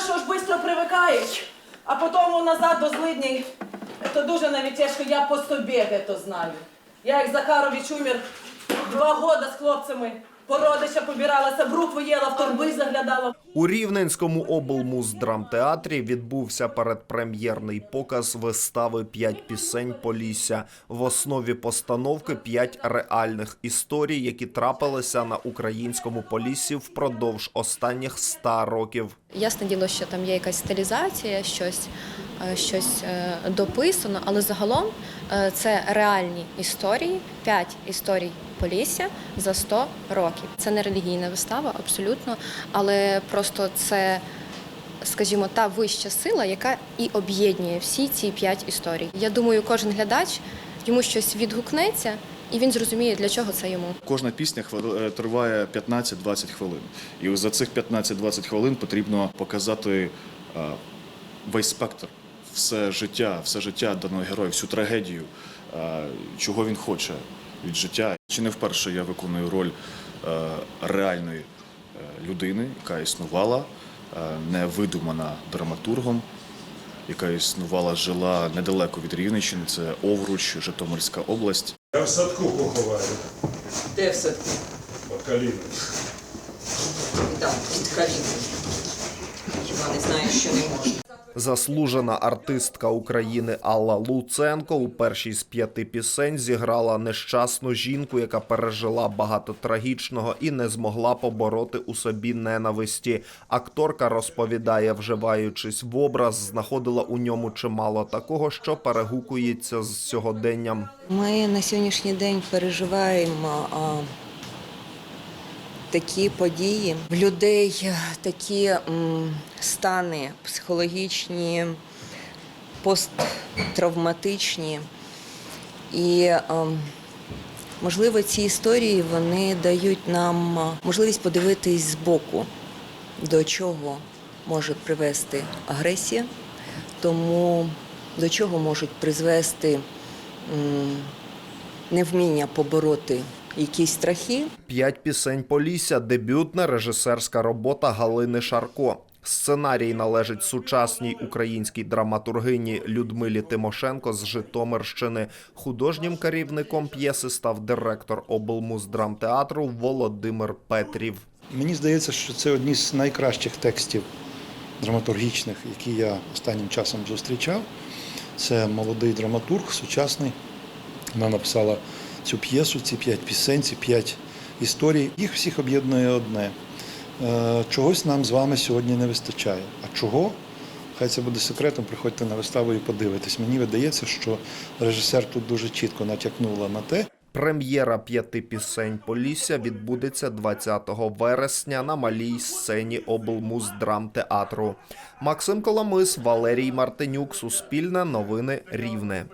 що ж швидко привикаєш, а потім назад до злидней. Це дуже навіть тяжко, я по собі це знаю. Я як Захарович умер два года з хлопцями. Породища побиралася, брукви їла, в торби заглядала. У Рівненському облмуздрамтеатрі відбувся передпрем'єрний показ вистави «П'ять пісень Полісся». В основі постановки п'ять реальних історій, які трапилися на українському поліссі впродовж останніх ста років. Ясне діло, що там є якась стилізація, щось, е, щось е, дописано, але загалом е, це реальні історії, п'ять історій Полісся за 100 років. Це не релігійна вистава, абсолютно, але просто це, скажімо, та вища сила, яка і об'єднує всі ці п'ять історій. Я думаю, кожен глядач йому щось відгукнеться, і він зрозуміє, для чого це йому. Кожна пісня е, триває 15-20 хвилин. І за цих 15-20 хвилин потрібно показати е, весь спектр, все життя, все життя даного героя, всю трагедію, е, чого він хоче від життя. Чи не вперше я виконую роль реальної людини, яка існувала, не видумана драматургом, яка існувала, жила недалеко від Рівненщини, це Овруч, Житомирська область. Я в садку поховаю Де в садку? По коліну. І Там, під коліном. Хіба не знаю, що не можна. Заслужена артистка України Алла Луценко у першій з п'яти пісень зіграла нещасну жінку, яка пережила багато трагічного і не змогла побороти у собі ненависті. Акторка розповідає, вживаючись в образ, знаходила у ньому чимало такого, що перегукується з сьогоденням. Ми на сьогоднішній день переживаємо а, такі події. В людей е, такі стани психологічні, посттравматичні. І, ем, можливо, ці історії вони дають нам можливість подивитись збоку, до чого може привести агресія, тому до чого можуть призвести невміння побороти якісь страхи. П'ять пісень Полісся дебютна режисерська робота Галини Шарко. Сценарій належить сучасній українській драматургині Людмилі Тимошенко з Житомирщини. Художнім керівником п'єси став директор облмуздрамтеатру Володимир Петрів. Мені здається, що це одні з найкращих текстів драматургічних, які я останнім часом зустрічав. Це молодий драматург, сучасний. Вона написала цю п'єсу, ці п'ять пісень, ці п'ять історій. Їх всіх об'єднує одне. Е, Чогось нам з вами сьогодні не вистачає. А чого? Хай це буде секретом, приходьте на виставу і подивитесь. Мені видається, що режисер тут дуже чітко натякнула на те, Прем'єра п'яти пісень Полісся відбудеться 20 вересня на малій сцені облмуздрамтеатру. Максим Коломис, Валерій Мартинюк, Суспільне новини Рівне.